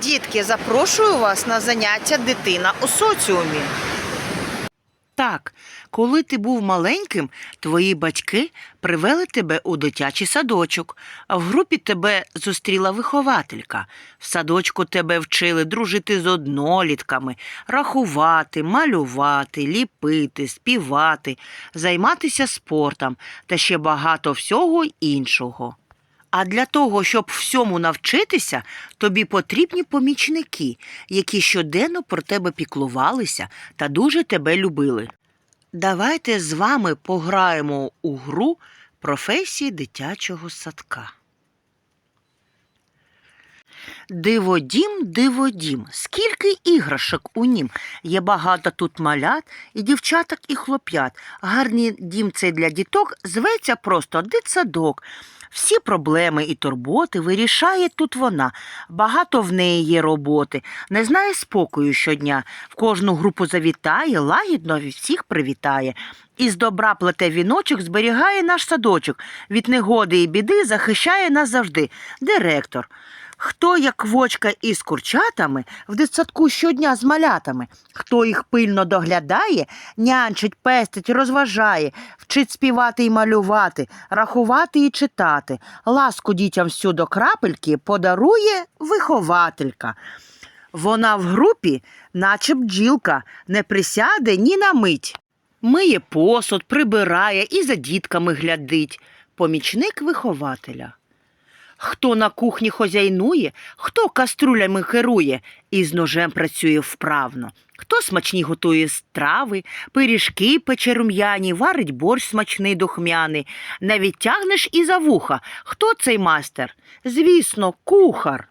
Дітки, запрошую вас на заняття дитина у соціумі. Так, коли ти був маленьким, твої батьки привели тебе у дитячий садочок, а в групі тебе зустріла вихователька. В садочку тебе вчили дружити з однолітками, рахувати, малювати, ліпити, співати, займатися спортом та ще багато всього іншого. А для того, щоб всьому навчитися, тобі потрібні помічники, які щоденно про тебе піклувалися та дуже тебе любили. Давайте з вами пограємо у гру професії дитячого садка. Диводім, диводім, скільки іграшок у нім. Є багато тут малят, і дівчаток, і хлоп'ят. Гарний дім цей для діток зветься просто дитсадок. Всі проблеми і турботи вирішає тут вона. Багато в неї є роботи, не знає спокою щодня. В кожну групу завітає, лагідно всіх привітає. Із добра плете віночок зберігає наш садочок. Від негоди і біди захищає нас завжди. Директор. Хто, як вочка із курчатами, в дитсадку щодня з малятами, хто їх пильно доглядає, нянчить, пестить, розважає, вчить співати і малювати, рахувати і читати, ласку дітям всю до крапельки подарує вихователька. Вона в групі, наче бджілка, не присяде ні на мить. Миє посуд, прибирає і за дітками глядить. Помічник вихователя. Хто на кухні хозяйнує, хто каструлями керує і з ножем працює вправно, хто смачні готує страви, пиріжки пече рум'яні, варить борщ смачний духмяний, навіть тягнеш і за вуха. Хто цей майстер? Звісно, кухар.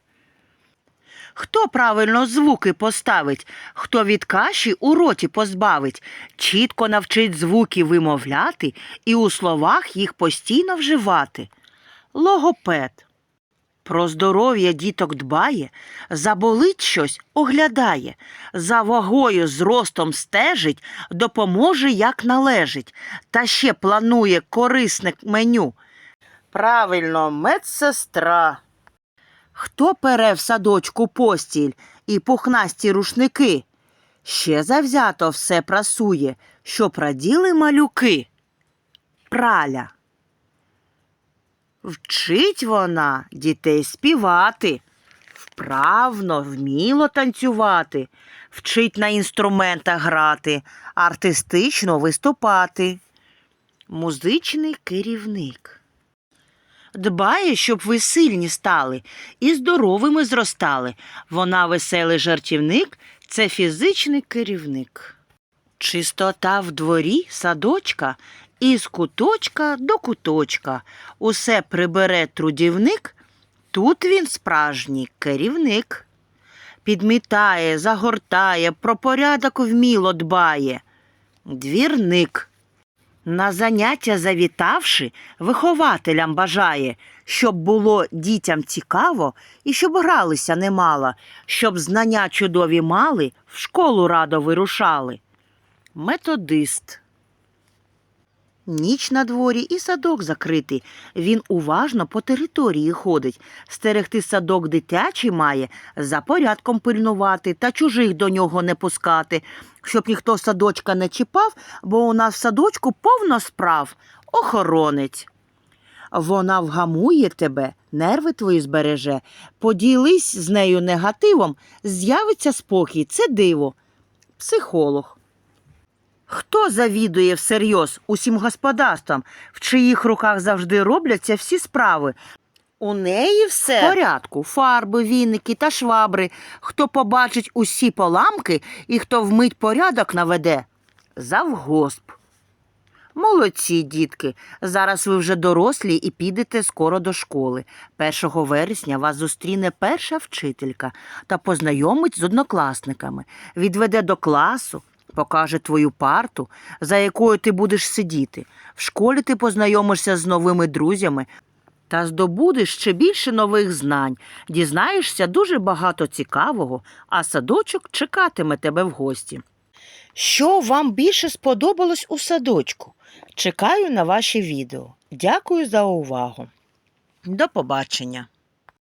Хто правильно звуки поставить, хто від каші у роті позбавить, чітко навчить звуки вимовляти і у словах їх постійно вживати. Логопед. Про здоров'я діток дбає, заболить щось, оглядає, за вагою зростом стежить, допоможе, як належить, та ще планує корисне меню. Правильно, медсестра. Хто пере в садочку постіль і пухнасті рушники? Ще завзято все прасує, що праділи малюки. Праля. Вчить вона дітей співати, вправно, вміло танцювати, вчить на інструментах грати, артистично виступати. Музичний керівник. Дбає, щоб ви сильні стали і здоровими зростали. Вона веселий жартівник, це фізичний керівник. Чистота в дворі садочка, із куточка до куточка. Усе прибере трудівник, тут він справжній керівник. Підмітає, загортає, про порядок вміло дбає. Двірник. На заняття завітавши, вихователям бажає, щоб було дітям цікаво і щоб гралися немало, щоб знання чудові мали, в школу радо вирушали. Методист. Ніч на дворі і садок закритий. Він уважно по території ходить. Стерегти садок дитячий має, за порядком пильнувати та чужих до нього не пускати, щоб ніхто садочка не чіпав, бо у нас в садочку повно справ. Охоронець. Вона вгамує тебе, нерви твої збереже. Поділись з нею негативом, з'явиться спокій, це диво. Психолог. Хто завідує всерйоз усім господарствам, в чиїх руках завжди робляться всі справи? У неї все в порядку, фарби, віники та швабри. Хто побачить усі поламки і хто вмить порядок наведе? Завгосп. Молодці, дітки. Зараз ви вже дорослі і підете скоро до школи. 1 вересня вас зустріне перша вчителька та познайомить з однокласниками, відведе до класу, покаже твою парту, за якою ти будеш сидіти. В школі ти познайомишся з новими друзями та здобудеш ще більше нових знань, дізнаєшся дуже багато цікавого, а садочок чекатиме тебе в гості. Що вам більше сподобалось у садочку? Чекаю на ваші відео. Дякую за увагу. До побачення!